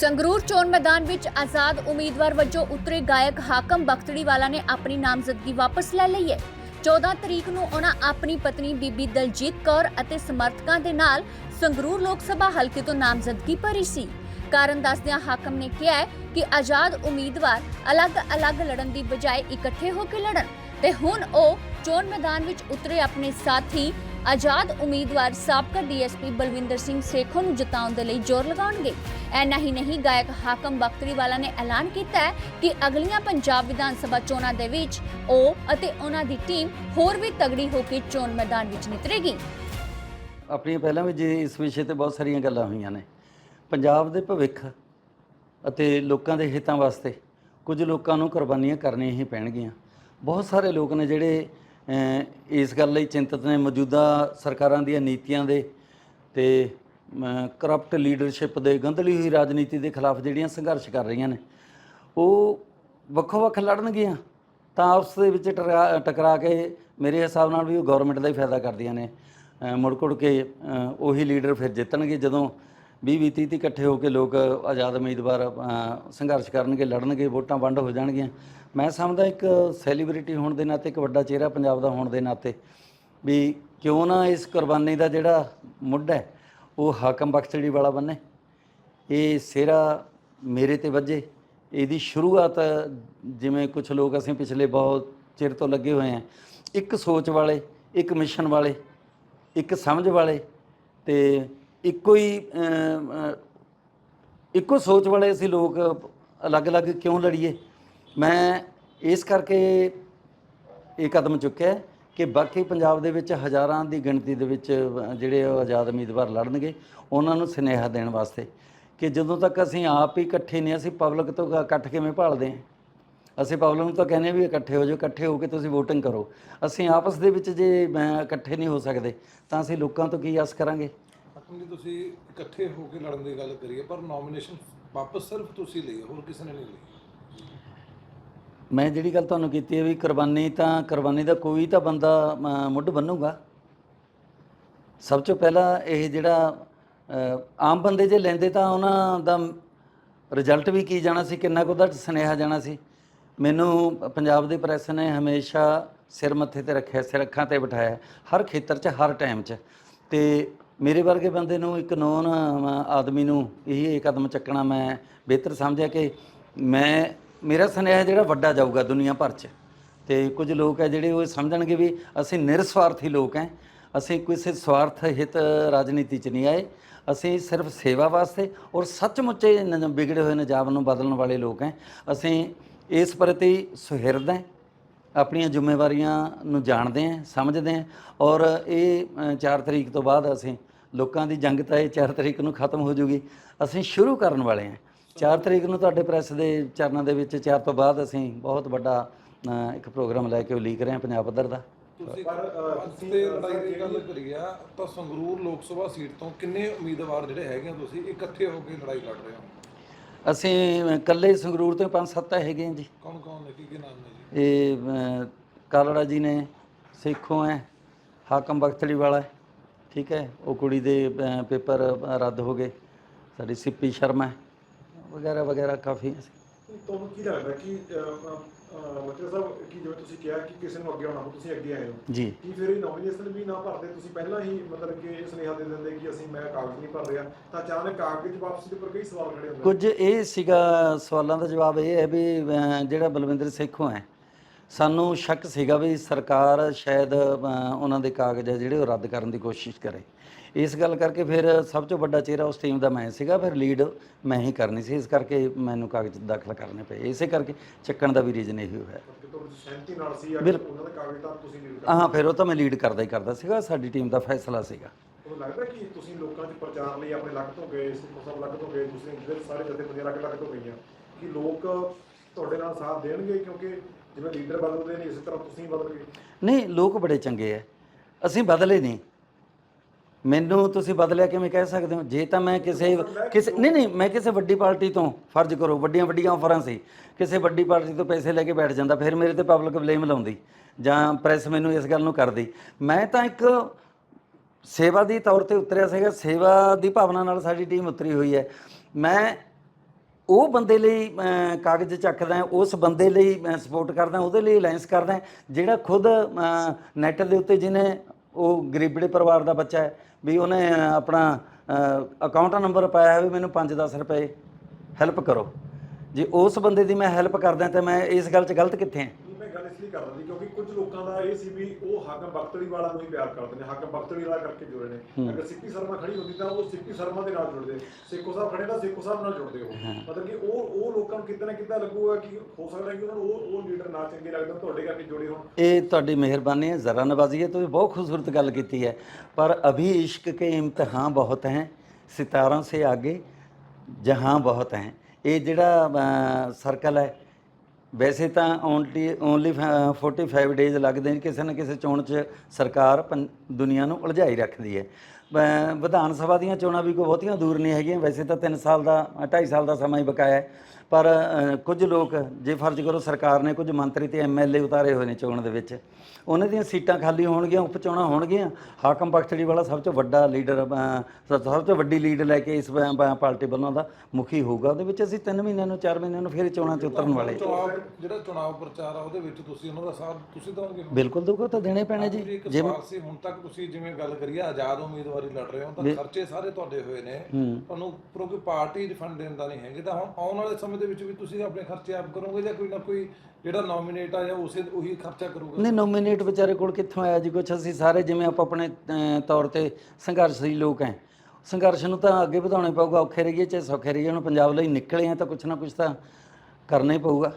ਸੰਗਰੂਰ ਚੋਣ ਮੈਦਾਨ ਵਿੱਚ ਆਜ਼ਾਦ ਉਮੀਦਵਾਰ ਵਜੋਂ ਉਤਰੇ ਗਾਇਕ ਹਾਕਮ ਬਖਤੜੀਵਾਲਾ ਨੇ ਆਪਣੀ ਨਾਮਜ਼ਦਗੀ ਵਾਪਸ ਲੈ ਲਈ ਹੈ। 14 ਤਰੀਕ ਨੂੰ ਉਹਨਾਂ ਆਪਣੀ ਪਤਨੀ ਬੀਬੀ ਦਲਜੀਤ ਕੌਰ ਅਤੇ ਸਮਰਥਕਾਂ ਦੇ ਨਾਲ ਸੰਗਰੂਰ ਲੋਕ ਸਭਾ ਹਲਕੇ ਤੋਂ ਨਾਮਜ਼ਦਗੀ ਭਰੀ ਸੀ। ਕਾਰਨ ਦੱਸਦਿਆਂ ਹਾਕਮ ਨੇ ਕਿਹਾ ਹੈ ਕਿ ਆਜ਼ਾਦ ਉਮੀਦਵਾਰ ਅਲੱਗ-ਅਲੱਗ ਲੜਨ ਦੀ ਬਜਾਏ ਇਕੱਠੇ ਹੋ ਕੇ ਲੜਨ ਤੇ ਹੁਣ ਉਹ ਚੋਣ ਮੈਦਾਨ ਵਿੱਚ ਉਤਰੇ ਆਪਣੇ ਸਾਥੀ ਆਜ਼ਾਦ ਉਮੀਦਵਾਰ ਸਾਬਕਾ ਡੀਐਸਪੀ ਬਲਵਿੰਦਰ ਸਿੰਘ ਸੇਖੋਂ ਨੂੰ ਜਿਤਾਉਣ ਦੇ ਲਈ ਜ਼ੋਰ ਲਗਾਉਣਗੇ। ਐਨਾ ਹੀ ਨਹੀਂ, ਗਾਇਕ ਹਾਕਮ ਬਖਤਰੀਵਾਲਾ ਨੇ ਐਲਾਨ ਕੀਤਾ ਹੈ ਕਿ ਅਗਲੀਆਂ ਪੰਜਾਬ ਵਿਧਾਨ ਸਭਾ ਚੋਣਾਂ ਦੇ ਵਿੱਚ ਉਹ ਅਤੇ ਉਹਨਾਂ ਦੀ ਟੀਮ ਹੋਰ ਵੀ ਤਗੜੀ ਹੋ ਕੇ ਚੋਣ ਮੈਦਾਨ ਵਿੱਚ ਨਿਤਰੇਗੀ। ਆਪਣੀਆਂ ਪਹਿਲਾਂ ਵੀ ਜੇ ਇਸ ਵਿਸ਼ੇ ਤੇ ਬਹੁਤ ਸਾਰੀਆਂ ਗੱਲਾਂ ਹੋਈਆਂ ਨੇ। ਪੰਜਾਬ ਦੇ ਭਵਿੱਖ ਅਤੇ ਲੋਕਾਂ ਦੇ ਹਿੱਤਾਂ ਵਾਸਤੇ ਕੁਝ ਲੋਕਾਂ ਨੂੰ ਕੁਰਬਾਨੀਆਂ ਕਰਨੀਆਂ ਹੀ ਪੈਣਗੀਆਂ। ਬਹੁਤ ਸਾਰੇ ਲੋਕ ਨੇ ਜਿਹੜੇ ਇਸ ਗੱਲ ਲਈ ਚਿੰਤਤ ਨੇ ਮੌਜੂਦਾ ਸਰਕਾਰਾਂ ਦੀਆਂ ਨੀਤੀਆਂ ਦੇ ਤੇ ਕਰਪਟ ਲੀਡਰਸ਼ਿਪ ਦੇ, ਗੰਧਲੀ ਹੋਈ ਰਾਜਨੀਤੀ ਦੇ ਖਿਲਾਫ ਜਿਹੜੀਆਂ ਸੰਘਰਸ਼ ਕਰ ਰਹੀਆਂ ਨੇ, ਉਹ ਵੱਖੋ ਵੱਖ ਲੜਨਗੀਆਂ। ਤਾਂ ਆਪਸ ਦੇ ਵਿੱਚ ਟਕਰਾ ਟਕਰਾ ਕੇ ਮੇਰੇ ਹਿਸਾਬ ਨਾਲ ਵੀ ਉਹ ਗਵਰਨਮੈਂਟ ਦਾ ਹੀ ਫਾਇਦਾ ਕਰਦੀਆਂ ਨੇ। ਮੁੜ ਕੁੜ ਕੇ ਉਹੀ ਲੀਡਰ ਫਿਰ ਜਿੱਤਣਗੇ ਜਦੋਂ 20 ਵੀਹ 30 ਇਕੱਠੇ ਹੋ ਕੇ ਲੋਕ ਆਜ਼ਾਦ ਉਮੀਦਵਾਰ ਸੰਘਰਸ਼ ਕਰਨਗੇ, ਲੜਨਗੇ, ਵੋਟਾਂ ਵੰਡ ਹੋ ਜਾਣਗੀਆਂ। ਮੈਂ ਸਮਝਦਾ ਇੱਕ ਸੈਲੀਬ੍ਰਿਟੀ ਹੋਣ ਦੇ ਨਾਤੇ, ਇੱਕ ਵੱਡਾ ਚਿਹਰਾ ਪੰਜਾਬ ਦਾ ਹੋਣ ਦੇ ਨਾਤੇ ਵੀ ਕਿਉਂ ਨਾ ਇਸ ਕੁਰਬਾਨੀ ਦਾ ਜਿਹੜਾ ਮੁੱਢ ਹੈ, ਉਹ ਹਾਕਮ ਬਖਸ਼ੜੀ ਵਾਲਾ ਬੰਨੇ। ਇਹ ਸਿਹਰਾ ਮੇਰੇ ਤੇ ਵੱਜੇ। ਇਹਦੀ ਸ਼ੁਰੂਆਤ ਜਿਵੇਂ ਕੁਝ ਲੋਕ ਅਸੀਂ ਪਿਛਲੇ ਬਹੁਤ ਚਿਰ ਤੋਂ ਲੱਗੇ ਹੋਏ ਹਾਂ, ਇੱਕ ਸੋਚ ਵਾਲੇ, ਇੱਕ ਮਿਸ਼ਨ ਵਾਲੇ, ਇੱਕ ਸਮਝ ਵਾਲੇ ਤੇ ਇੱਕੋ ਹੀ ਇੱਕੋ ਸੋਚ ਵਾਲੇ ਅਸੀਂ ਲੋਕ ਅਲੱਗ-ਅਲੱਗ ਕਿਉਂ ਲੜੀਏ? ਮੈਂ ਇਸ ਕਰਕੇ ਇਹ ਕਦਮ ਚੁੱਕਿਆ ਕਿ ਬਾਕੀ ਪੰਜਾਬ ਦੇ ਵਿੱਚ ਹਜ਼ਾਰਾਂ ਦੀ ਗਿਣਤੀ ਦੇ ਵਿੱਚ ਜਿਹੜੇ ਆਜ਼ਾਦ ਉਮੀਦਵਾਰ ਲੜਨਗੇ ਉਹਨਾਂ ਨੂੰ ਸੁਨੇਹਾ ਦੇਣ ਵਾਸਤੇ ਕਿ ਜਦੋਂ ਤੱਕ ਅਸੀਂ ਆਪ ਹੀ ਇਕੱਠੇ ਨਹੀਂ ਅਸੀਂ ਪਬਲਿਕ ਤੋਂ ਇਕੱਠ ਕਿਵੇਂ ਭਾਲਦੇ ਹਾਂ? ਅਸੀਂ ਪਬਲਿਕ ਨੂੰ ਤਾਂ ਕਹਿੰਦੇ ਹਾਂ ਵੀ ਇਕੱਠੇ ਹੋ ਜਾਓ ਇਕੱਠੇ ਹੋ ਕੇ ਤੁਸੀਂ ਵੋਟਿੰਗ ਕਰੋ। ਅਸੀਂ ਆਪਸ ਦੇ ਵਿੱਚ ਜੇ ਅ, ਇਕੱਠੇ ਨਹੀਂ ਹੋ ਸਕਦੇ ਤਾਂ ਅਸੀਂ ਲੋਕਾਂ ਤੋਂ ਕੀ ਆਸ ਕਰਾਂਗੇ? ਹਾਕਮ ਤੁਸੀਂ ਇਕੱਠੇ ਹੋ ਕੇ ਲੜਨ ਦੀ ਗੱਲ ਕਰੀਏ ਪਰ ਨੋਮੀਨੇਸ਼ਨ ਵਾਪਸ ਸਿਰਫ ਤੁਸੀਂ ਲਈ ਹੈ, ਹੋਰ ਕਿਸੇ ਨੇ ਨਹੀਂ ਲਈ। ਮੈਂ ਜਿਹੜੀ ਗੱਲ ਤੁਹਾਨੂੰ ਕੀਤੀ ਹੈ ਵੀ ਕੁਰਬਾਨੀ ਤਾਂ ਕੁਰਬਾਨੀ ਦਾ ਕੋਈ ਤਾਂ ਬੰਦਾ ਅ, ਮੁੱਢ ਬੰਨੂਗਾ। ਸਭ ਤੋਂ ਪਹਿਲਾਂ ਇਹ ਜਿਹੜਾ ਅ, ਆਮ ਬੰਦੇ ਜੇ ਲੈਂਦੇ ਤਾਂ ਉਹਨਾਂ ਦਾ ਰਿਜ਼ਲਟ ਵੀ ਕੀ ਜਾਣਾ ਸੀ ਕਿੰਨਾ ਕੁ ਉਹਦਾ ਸੁਨੇਹਾ ਜਾਣਾ ਸੀ। ਮੈਨੂੰ ਪੰਜਾਬ ਦੀ ਪ੍ਰੈਸ ਨੇ ਹਮੇਸ਼ਾ ਸਿਰ ਮੱਥੇ ਤੇ ਰੱਖਿਆ ਸਿਰ ਅੱਖਾਂ ਤੇ ਬਿਠਾਇਆ ਹਰ ਖੇਤਰ 'ਚ ਹਰ ਟਾਈਮ 'ਚ। ਤੇ ਮੇਰੇ ਵਰਗੇ ਬੰਦੇ ਨੂੰ, ਇੱਕ ਨੌਨ ਆਦਮੀ ਨੂੰ ਇਹ ਕਦਮ ਚੱਕਣਾ ਮੈਂ ਬਿਹਤਰ ਸਮਝਿਆ ਕਿ ਮੈਂ, ਮੇਰਾ ਸੁਨੇਹਾ ਜਿਹੜਾ ਵੱਡਾ ਜਾਊਗਾ ਦੁਨੀਆ ਭਰ 'ਚ। ਤੇ ਕੁਝ ਲੋਕ ਹੈ ਜਿਹੜੇ ਉਹ ਸਮਝਣਗੇ ਵੀ ਅਸੀਂ ਨਿਰਸਵਾਰਥੀ ਲੋਕ ਹੈ ਅਸੀਂ ਕਿਸੇ ਸਵਾਰਥ ਹਿਤ ਰਾਜਨੀਤੀ 'ਚ ਨਹੀਂ ਆਏ। ਅਸੀਂ ਸਿਰਫ ਸੇਵਾ ਵਾਸਤੇ ਔਰ ਸੱਚਮੁੱਚੇ ਨ- ਵਿਗੜੇ ਹੋਏ ਨਿਜਾਮ ਨੂੰ ਬਦਲਣ ਵਾਲੇ ਲੋਕ ਹੈ ਅਸੀਂ ਇਸ ਪ੍ਰਤੀ ਸੁਹਿਰਦ ਹਾਂ ਆਪਣੀਆਂ ਜ਼ਿੰਮੇਵਾਰੀਆਂ ਨੂੰ ਜਾਣਦੇ ਹਾਂ ਸਮਝਦੇ ਹਾਂ ਔਰ ਇਹ 4 ਤਰੀਕ ਤੋਂ ਬਾਅਦ ਅਸੀਂ ਲੋਕਾਂ ਦੀ ਜੰਗ ਤਾਂ ਇਹ 4 ਤਰੀਕ ਨੂੰ ਖਤਮ ਹੋ ਜੂਗੀ। ਅਸੀਂ ਸ਼ੁਰੂ ਕਰਨ ਵਾਲੇ ਹਾਂ। 4 ਤਰੀਕ ਨੂੰ ਤੁਹਾਡੇ ਪ੍ਰੈਸ ਦੇ ਚਰਨਾਂ ਦੇ ਵਿੱਚ 4 ਤੋਂ ਬਾਅਦ ਅਸੀਂ ਬਹੁਤ ਵੱਡਾ ਇੱਕ ਪ੍ਰੋਗਰਾਮ ਲੈ ਕੇ ਉਲੀਕ ਰਹੇ ਹਾਂ ਪੰਜਾਬ ਪੱਧਰ ਦਾ। ਤੁਸੀਂ ਪਰ ਤੇ ਲੜਾਈ ਦੀ ਗੱਲ ਕਰੀਏ ਤਾਂ ਸੰਗਰੂਰ ਲੋਕ ਸਭਾ ਸੀਟ ਤੋਂ ਕਿੰਨੇ ਉਮੀਦਵਾਰ ਜਿਹੜੇ ਹੈਗੇ ਆ ਤੁਸੀਂ ਇਕੱਠੇ ਹੋ ਕੇ ਲੜਾਈ ਲੜ ਰਹੇ ਹੋ? ਅਸੀਂ ਇਕੱਲੇ ਸੰਗਰੂਰ ਤੋਂ ਪੰਜ ਸੱਤ ਹੈਗੇ ਹਾਂ ਜੀ। ਕੌਣ ਕੌਣ ਨੇ? ਕੀ ਕੀ ਨਾਮ ਨੇ ਜੀ? ਇਹ ਕਾਲੜਾ ਜੀ ਨੇ ਸੇਖੋਂ ਹੈ ਹਾਕਮ ਬਖਤੜੀ ਵਾਲਾ ਹੈ। ਠੀਕ ਹੈ ਉਹ ਕੁੜੀ ਦੇ ਅ, ਪੇਪਰ ਅ, ਰੱਦ ਹੋ ਗਏ। ਸਾਡੀ ਸਿੱਪੀ ਸ਼ਰਮਾ ਹੈ। ਵਗੈਰਾ ਵਗੈਰਾ ਕਾਫੀ ਅਸੀਂ ਤੁਹਾਨੂੰ ਕੀ ਲੱਗਦਾ ਕਿ ਮਤਲਬ ਸਾਹਿਬ ਕਿ ਜਿਵੇਂ ਤੁਸੀਂ ਕਿਹਾ ਕਿ ਕਿਸੇ ਨੂੰ ਅੱਗੇ ਆਉਣਾ ਹੋ ਤੁਸੀਂ ਅੱਗੇ ਆਏ ਹੋ। ਜੀ। ਕੀ ਫਿਰ ਇਹ ਨੋਮੀਨੇਸ਼ਨ ਵੀ ਨਾ ਭਰਦੇ? ਤੁਸੀਂ ਪਹਿਲਾਂ ਹੀ ਮਤਲਬ ਕਿ ਇਹ ਸੁਨੇਹਾ ਦੇ ਦਿੰਦੇ ਕਿ ਅਸੀਂ ਮੈਂ ਕਾਗਜ਼ ਨਹੀਂ ਭਰ ਰਿਹਾ। ਤਾਂ ਅਚਾਨਕ ਕਾਗਜ਼ ਵਾਪਸੀ ਦੇ ਉੱਪਰ ਕਈ ਸਵਾਲ ਖੜੇ ਹੁੰਦੇ ਕੁਝ ਇਹ ਸੀਗਾ ਸਵਾਲਾਂ ਦਾ ਜਵਾਬ ਇਹ ਹੈ ਵੀ ਜਿਹੜਾ ਬਲਵਿੰਦਰ ਸੇਖੋਂ ਹੈ ਸਾਨੂੰ ਸ਼ੱਕ ਸੀਗਾ ਵੀ ਸਰਕਾਰ ਸ਼ਾਇਦ ਉਹਨਾਂ ਦੇ ਕਾਗਜ਼ ਹੈ ਜਿਹੜੇ ਉਹ ਰੱਦ ਕਰਨ ਦੀ ਕੋਸ਼ਿਸ਼ ਕਰੇ। ਇਸ ਗੱਲ ਕਰਕੇ ਫਿਰ ਸਭ ਤੋਂ ਵੱਡਾ ਚਿਹਰਾ ਉਸ ਟੀਮ ਦਾ ਮੈਂ ਸੀਗਾ, ਫਿਰ ਲੀਡ ਮੈਂ ਹੀ ਕਰਨੀ ਸੀ। ਇਸ ਕਰਕੇ ਮੈਨੂੰ ਕਾਗਜ਼ ਦਾਖਲ ਕਰਨੇ ਪਏ। ਇਸੇ ਕਰਕੇ ਚੱਕਣ ਦਾ ਵੀ ਰੀਜ਼ਨ ਇਹੀ ਹੋਇਆ। ਸਹਿਮਤੀ ਨਾਲ ਸੀ ਉਹਨਾਂ ਦੇ ਕਾਗਜ਼ ਤਾਂ ਤੁਸੀਂ ਲੀਡ ਹਾਂ, ਫਿਰ ਉਹ ਤਾਂ ਮੈਂ ਲੀਡ ਕਰਦਾ ਹੀ ਕਰਦਾ ਸੀਗਾ। ਸਾਡੀ ਟੀਮ ਦਾ ਫੈਸਲਾ ਸੀਗਾ। ਲੱਗਦਾ ਕਿ ਤੁਸੀਂ ਲੋਕਾਂ 'ਚ ਪ੍ਰਚਾਰ ਲਈ ਆਪਣੇ ਲੱਗ ਤੋਂ ਗਏ ਸਿੱਖੋ ਸਭ ਲੱਗ ਤੋਂ ਗਏ ਦੂਸਰੇ ਜਿਹੜੇ ਸਾਰੇ ਜਥੇਬੰਦੀਆਂ ਲੱਗ ਲੱਗ ਤੋਂ ਗਈਆਂ, ਕਿ ਲੋਕ ਤੁਹਾਡੇ ਨਾਲ ਸਾਥ ਦੇਣਗੇ? ਕਿਉਂਕਿ ਜਿਵੇਂ ਲੀਡਰ ਬਦਲਦੇ ਨੇ ਇਸੇ ਤਰ੍ਹਾਂ ਤੁਸੀਂ ਬਦਲ ਗਏ। ਨਹੀਂ ਲੋਕ ਬੜੇ ਚੰਗੇ ਐ। ਅਸੀਂ ਬਦਲੇ ਨਹੀਂ ਮੈਨੂੰ ਤੁਸੀਂ ਬਦਲਿਆ ਕਿਵੇਂ ਕਹਿ ਸਕਦੇ ਹੋ? ਜੇ ਤਾਂ ਮੈਂ ਕਿਸੇ ਕਿਸੇ ਨਹੀਂ ਨਹੀਂ ਮੈਂ ਕਿਸੇ ਵੱਡੀ ਪਾਰਟੀ ਤੋਂ ਫਰਜ਼ ਕਰੋ ਵੱਡੀਆਂ ਵੱਡੀਆਂ ਆਫਰਾਂ ਸੀ। ਕਿਸੇ ਵੱਡੀ ਪਾਰਟੀ ਤੋਂ ਪੈਸੇ ਲੈ ਕੇ ਬੈਠ ਜਾਂਦਾ ਫਿਰ ਮੇਰੇ ਤੇ ਪਬਲਿਕ ਬਲੇਮ ਲਾਉਂਦੀ ਜਾਂ ਪ੍ਰੈਸ ਮੈਨੂੰ ਇਸ ਗੱਲ ਨੂੰ ਕਰਦੀ। ਮੈਂ ਤਾਂ ਇੱਕ ਸੇਵਾ ਦੀ ਤੌਰ ਤੇ ਉਤਰਿਆ ਸੀਗਾ। ਸੇਵਾ ਦੀ ਭਾਵਨਾ ਨਾਲ ਸਾਡੀ ਟੀਮ ਉਤਰੀ ਹੋਈ ਹੈ ਮੈਂ ਉਹ ਬੰਦੇ ਲਈ ਅਹ, ਕਾਗਜ਼ ਚੱਕਦਾ ਉਸ ਬੰਦੇ ਲਈ ਮੈਂ ਸਪੋਰਟ ਕਰਦਾ ਉਹਦੇ ਲਈ ਅਲਾਈਅੰਸ ਕਰਦਾ ਜਿਹੜਾ ਖੁਦ ਨੈਟ ਦੇ ਉੱਤੇ ਜਿਹਨੇ ਉਹ ਗਰੀਬੜੇ ਪਰਿਵਾਰ ਦਾ ਬੱਚਾ ਹੈ ਵੀ ਉਹਨੇ ਆਪਣਾ ਅਕਾਊਂਟ ਨੰਬਰ ਪਾਇਆ ਹੈ ਵੀ ਮੈਨੂੰ 5-10 ਰੁਪਏ ਹੈਲਪ ਕਰੋ। ਜੇ ਉਸ ਬੰਦੇ ਦੀ ਮੈਂ ਹੈਲਪ ਕਰਦਾ ਤਾਂ ਮੈਂ ਇਸ ਗੱਲ 'ਚ ਗਲਤ ਕਿੱਥੇ ਹਾਂ? ਗੱਲ ਇਸ ਲਈ ਕਰ ਰਹੀ ਕਿਉਂਕਿ ਕੁਝ ਲੋਕਾਂ ਦਾ ਇਹ ਸੀ ਵੀ ਉਹ ਹਾਕਮ ਬਖਤੜੀ ਵਾਲਾ ਨੂੰ ਹੀ ਪਿਆਰ ਕਰਦੇ ਨੇ ਹਾਕਮ ਬਖਤੜੀ ਵਾਲਾ ਕਰਕੇ ਜੁੜੇ ਨੇ। ਅਗਰ ਸਿੱਕੀ ਸ਼ਰਮਾ ਖੜੀ ਹੁੰਦੀ ਤਾਂ ਉਹ ਸਿੱਕੀ ਸ਼ਰਮਾ ਦੇ ਨਾਲ ਜੁੜਦੇ ਸੇਖੋ ਸਾਹਿਬ ਖੜੇ ਤਾਂ ਸੇਖੋ ਸਾਹਿਬ ਨਾਲ ਜੁੜਦੇ ਉਹ। ਮਤਲਬ ਕਿ ਉਹ ਉਹ ਲੋਕਾਂ ਨੂੰ ਕਿਤੇ ਨਾ ਲੱਗੂਗਾ ਕਿ ਹੋ ਸਕਦਾ ਕਿ ਉਹਨਾਂ ਨੂੰ ਉਹ ਉਹ ਲੀਡਰ ਨਾ ਚੰਗੇ ਲੱਗਦਾ ਤੁਹਾਡੇ ਕਰਕੇ ਜੁੜੇ ਹੋਣ। ਇਹ ਤੁਹਾਡੀ ਮਿਹਰਬਾਨੀ ਹੈ ਜ਼ਰਾ ਨਵਾਜ਼ੀ ਹੈ ਤੁਸੀਂ ਬਹੁਤ ਖੂਬਸੂਰਤ ਗੱਲ ਕੀਤੀ ਹੈ। ਪਰ ਅਭੀ ਇਸ਼ਕ ਕੇ ਇਮਤਿਹਾਨ ਬਹੁਤ ਹੈ ਸਿਤਾਰਾਂ ਸੇ ਆਗੇ ਜਹਾਂ ਬਹੁਤ ਹੈ। ਇਹ ਜਿਹੜਾ ਸਰਕਲ ਹੈ ਵੈਸੇ ਤਾਂ ਓਨਲੀ ਓਨਲੀ 45 ਡੇਜ਼ ਲੱਗਦੇ ਨੇ, ਕਿਸੇ ਨਾ ਕਿਸੇ ਚੋਣ 'ਚ ਸਰਕਾਰ ਪੰ- ਦੁਨੀਆ ਨੂੰ ਉਲਝਾਈ ਰੱਖਦੀ ਹੈ। ਵਿਧਾਨ ਸਭਾ ਦੀਆਂ ਚੋਣਾਂ ਵੀ ਕੋਈ ਬਹੁਤੀਆਂ ਦੂਰ ਨਹੀਂ ਹੈਗੀਆਂ ਵੈਸੇ ਤਾਂ 3 ਸਾਲ ਦਾ 2.5 ਸਾਲ ਦਾ ਸਮਾਂ ਹੀ ਬਕਾਇਆ ਹੈ। ਪਰ ਕੁਝ ਲੋਕ ਜੇ ਫਰਜ਼ ਕਰੋ ਸਰਕਾਰ ਨੇ ਕੁਝ ਮੰਤਰੀ ਤੇ ਐਮਐਲਏ ਉਤਾਰੇ ਹੋਏ ਨੇ ਚੋਣ ਦੇ ਵਿੱਚ ਉਹਨਾਂ ਦੀਆਂ ਸੀਟਾਂ ਖਾਲੀ ਹੋਣਗੀਆਂ ਉਪ ਚੋਣਾਂ ਹੋਣਗੀਆਂ। ਹਾਕਮ ਬਖਤੜੀ ਵਾਲਾ ਸਭ ਤੋਂ ਵੱਡਾ ਲੀਡਰ ਸਭ ਤੋਂ ਵੱਡੀ ਲੀਡ ਲੈ ਕੇ ਇਸ ਪਾਰਟੀ ਵੱਲੋਂ ਦਾ ਮੁਖੀ ਹੋਊਗਾ। ਉਹਦੇ ਵਿੱਚ ਅਸੀਂ 3 ਮਹੀਨਿਆਂ ਨੂੰ 4 ਮਹੀਨਿਆਂ ਨੂੰ ਫਿਰ ਚੋਣਾਂ 'ਚ ਉਤਰਨ ਵਾਲੇ ਜਿਹੜਾ ਚੁਣਾਵ ਪ੍ਰਚਾਰ ਆ ਉਹਦੇ ਵਿੱਚ ਤੁਸੀਂ ਉਹਨਾਂ ਦਾ ਸਾਥ ਤੁਸੀਂ ਦੋਗੇ ਬਿਲਕੁਲ ਦੂਗਾ ਤਾਂ ਦੇਣੇ ਪੈਣੇ ਜੀ। ਜੀ ਹੁਣ ਤੱਕ ਤੁਸੀਂ ਜਿਵੇਂ ਗੱਲ ਕਰੀ ਆਜ਼ਾਦ ਉਮੀਦਵਾਰੀ ਲੜ ਰਹੇ ਹੋ ਤਾਂ ਖਰਚੇ ਸਾਰੇ ਤੁਹਾਡੇ ਹੋਏ ਨੇ। ਤੁਹਾਨੂੰ ਉੱਪਰੋਂ ਕੋਈ ਪਾਰਟੀ ਰਿਫੰਡ ਦੇਣ ਦਾ ਨਹੀਂ ਹੈਗੇ। ਤਾਂ ਹੁਣ ਆਉਣ ਵਾਲੇ ਸਮੇਂ ਦੇ ਵਿੱਚ ਵੀ ਤੁਸੀਂ ਆਪਣੇ ਖਰਚੇ ਆਪ ਕਰੋਗੇ ਜਾਂ ਕੋਈ ਨਾ ਕੋਈ ਜਿਹੜਾ ਨੋਮੀਨੇਟ ਆ ਜਾਂ ਉਸੇ ਉਹੀ ਖਰਚਾ ਕਰੂਗਾ? ਨਹੀਂ ਨੋਮੀਨੇਟ ਵਿਚਾਰੇ ਕੋਲ ਕਿੱਥੋਂ ਆਇਆ ਜੀ? ਕੁਛ ਅਸੀਂ ਸਾਰੇ ਜਿਵੇਂ ਆਪਾਂ ਆਪਣੇ ਤੌਰ ਤੇ ਸੰਘਰਸ਼ੀ ਲੋਕ ਹੈ। ਸੰਘਰਸ਼ ਨੂੰ ਤਾਂ ਅੱਗੇ ਵਧਾਉਣਾ ਪਊਗਾ ਔਖੇ ਰਹੀਏ ਚਾਹੇ ਸੌਖੇ ਰਹੀਏ। ਹੁਣ ਪੰਜਾਬ ਲਈ ਨਿਕਲੇ ਆ ਤਾਂ ਕੁਛ ਨਾ ਕੁਛ ਤਾਂ ਕਰਨਾ ਹੀ ਪਊਗਾ।